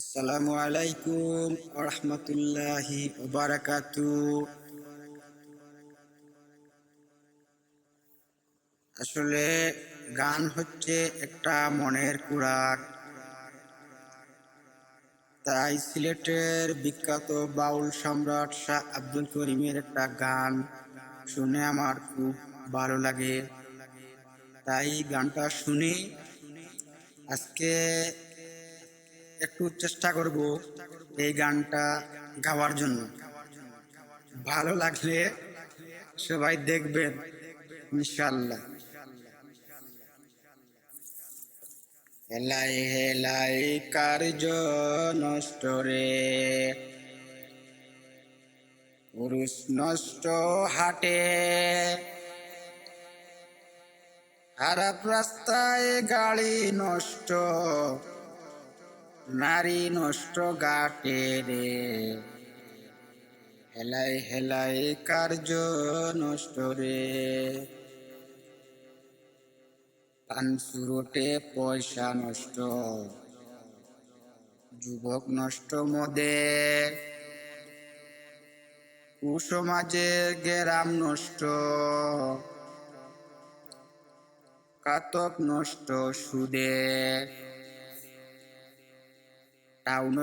আসসালামু আলাইকুম রহমতুল্লাহি আসলে গান হচ্ছে একটা মনের কুড়াক তাই সিলেটের বিখ্যাত বাউল সম্রাট শাহ আব্দুল করিমের একটা গান শুনে আমার খুব ভালো লাগে। তাই গানটা শুনি। আজকে একটু চেষ্টা করব এই গানটা গাওয়ার জন্য। ভালো লাগলে সবাই দেখবেন ইনশাল্লাহ হেলাই হেলাই কার্য নষ্ট রে। পুরুষ নষ্ট হাটে। খারাপ রাস্তায় গাড়ি নষ্ট। নারী নষ্ট গাটে রে। হেলাই হেলাই কার্য নষ্ট রে। পান সুরটে পয়সা নষ্ট। যুবক নষ্ট মদে। কুসমাজে গেরাম নষ্ট। কাতক নষ্ট সুদে। টাউন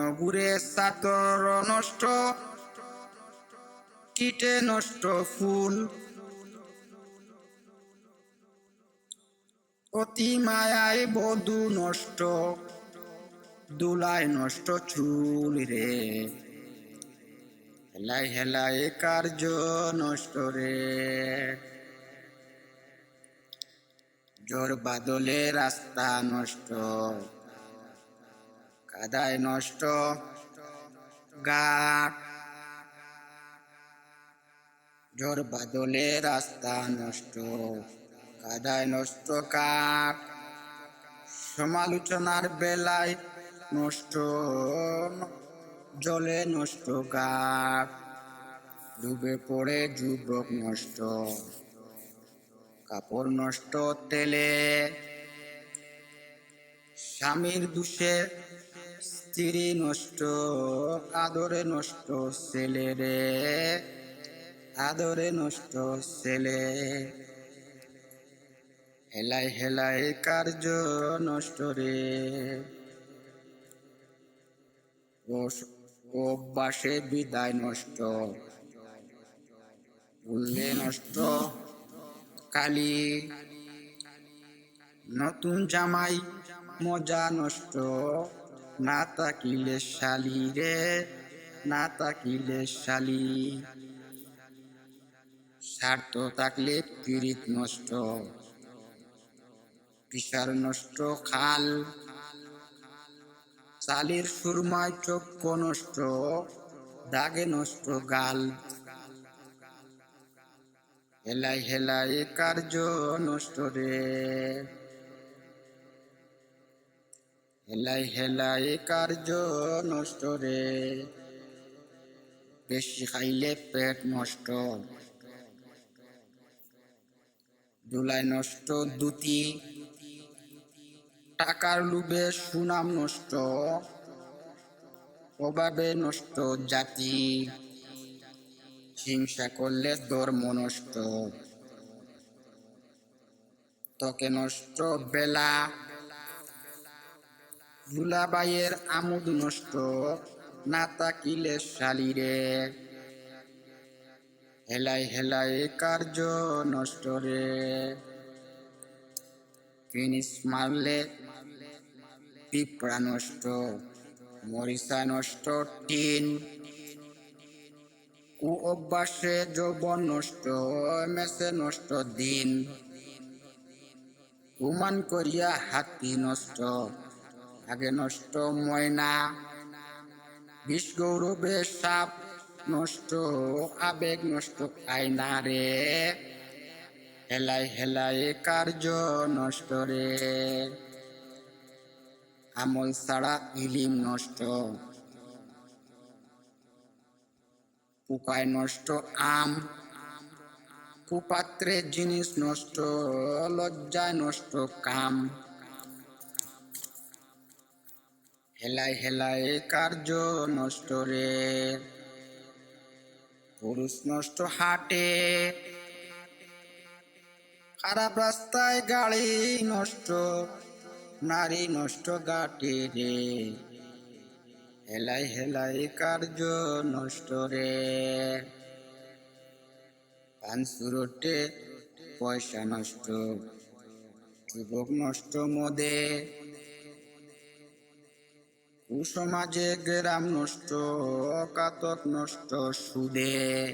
সাতর নষ্ট কিটে নষ্ট ফুল। অতি মায়ায় বধু নষ্ট, দুলায় নষ্ট চুল রে। হেলাই হেলাই কার্য নষ্ট রে। জোর বাদলে রাস্তা নষ্ট। কাদায় নষ্ট গাট ঝড় বাদলে রাস্তা নষ্ট কাদায় নষ্ট কাঠ সমালোচনার বেলায় নষ্ট জলে নষ্ট গাট ডুবে পড়ে যুবক নষ্ট, কাপড় নষ্ট তেলে। স্বামীর দুষে স্ত্রী নষ্ট, আদরে নষ্ট ছেলে রে। আদরে নষ্ট ছেলে। হেলাই হেলাই কার্য নষ্ট রে। অভ্যাসে বিদায় নষ্ট। ভুললে নষ্ট। কালি। নতুন জামাই, মজা নষ্ট। না তাকিলে শালি রে, না তাকিলে শালি। স্বার্থ থাকলে পিরিত নষ্ট পিসার নষ্ট খাল। চালের সুরমায় চক্ষ নষ্ট, দাগে নষ্ট গাল। হেলাই হেলাই কার্য নষ্ট রে। হেলাই হেলাই কার্য নষ্ট রে। বেশি খাইলে পেট নষ্ট। দুলাই নষ্ট, দুতি। টাকার লোভে সুনাম নষ্ট। অভাবে নষ্ট জাতি। হিংসা করলে ধর্ম নষ্ট। তোকে নষ্ট বেলা। ভুলাবাইয়ের আমোদ নষ্ট, না তাকিলে শালিরে। হেলাই হেলাই কার্য নষ্ট রে। ফিনিশ মারলে পিঁপড়া নষ্ট, মরিচা নষ্ট, টিন। কু অভ্যাসে যৌবন নষ্ট মেসে নষ্ট দিন। উমান করিয়া হাতি নষ্ট। আগে নষ্ট ময়না, বিষ গৌরবে সাপ নষ্ট, আবেগ নষ্ট আয়না রে। হেলাই হেলাই কার্য নষ্ট রে। আমল ছাড়া ইলিম নষ্ট। পোকায় নষ্ট আম, কুপাত্রে জিনিস নষ্ট, লজ্জায় নষ্ট কাম। হেলাই হেলাই কার্য নষ্ট রে। পুরুষ নষ্ট হাটে। খারাপ রাস্তায় গাড়ি নষ্ট, নারী নষ্ট গাটে রে। হেলাই হেলাই কার্য নষ্ট রে। পান সুরটে, পয়সা নষ্ট, যুবক নষ্ট মদে। কুসমাজে গ্রাম নষ্ট কাতক নষ্ট সুদে।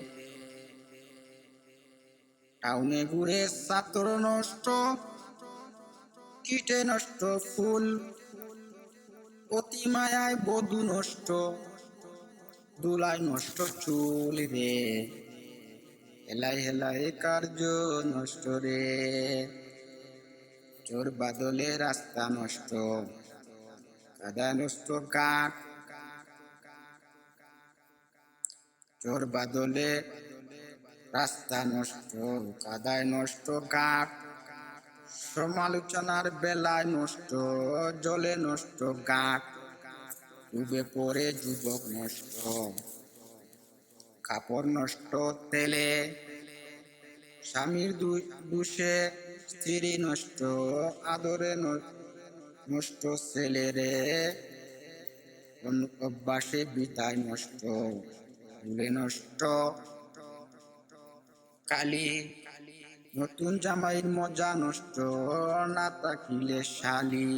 টাউনে ঘুরে ছাত্র নষ্ট, কীটে নষ্ট ফুল অতি মায়ায় বধু নষ্ট দুলাই নষ্ট চুল রে। হেলাই হেলাই কার্য নষ্ট রে, চোর বাদলে রাস্তা নষ্ট। নষ্ট কাঠ চোর বাদলে রাস্তা নষ্ট, কাদায় নষ্ট কাঠ সমালোচনার বেলায় নষ্ট, জলে নষ্ট গাঠ ডুবে পড়ে যুবক নষ্ট, কাপড় নষ্ট তেলে। স্বামীর দুষে স্ত্রী নষ্ট, আদরে ন- নষ্ট ছেলেরে অভ্যাসে বিদায় নষ্ট, ভুলে নষ্ট। কালি নতুন জামাইয়ের মজা নষ্ট, না তাকিলে শালি।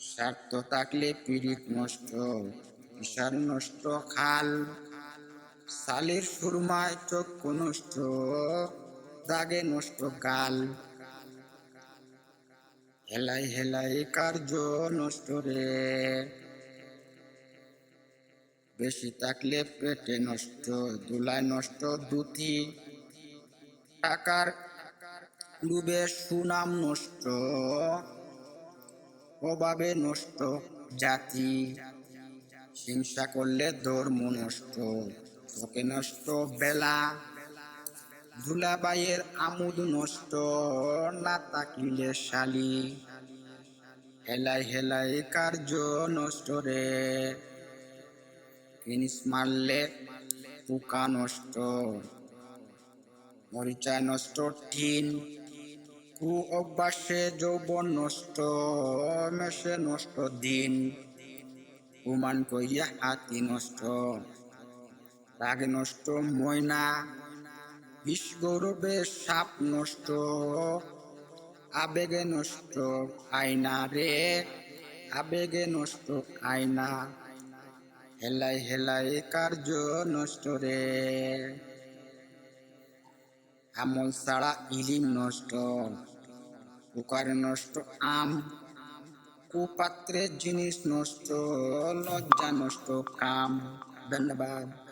স্বার্থ থাকলে পীড়িত নষ্ট বিশাল নষ্ট খাল। সালের সুরমায় চক্ষু নষ্ট, দাগে নষ্ট গাল। হেলাই হেলাই কার্য নষ্ট রে। বেশি থাকলে পেটে নষ্ট, দুলায় নষ্ট দুতি টাকার ডুবে সুনাম নষ্ট, অভাবে নষ্ট জাতি। হিংসা করলে ধর্ম নষ্ট, তোকে নষ্ট বেলা। ধুলাবাইয়ের আমুদ নষ্ট, না তাকিলে শালি। হেলাই হেলাই কার্য নষ্ট রে ফিনিস মারলে পোকা নষ্ট। মরিচা নষ্ট টিন, কু অভ্যাসে যৌবন নষ্ট, মেশে নষ্ট দিন। উমান কইয়া হাতি নষ্ট। রাগে নষ্ট ময়না গৌরবে সাপ নষ্ট, আবেগে নষ্ট আয়না রে, আবেগে নষ্ট আয়না। হেলাই হেলাই কার্য নষ্ট রে। আমল ছাড়া ইলিম নষ্ট কুকার নষ্ট আম, কুপাত্রের জিনিস নষ্ট, লজ্জা নষ্ট কাম। ধন্যবাদ।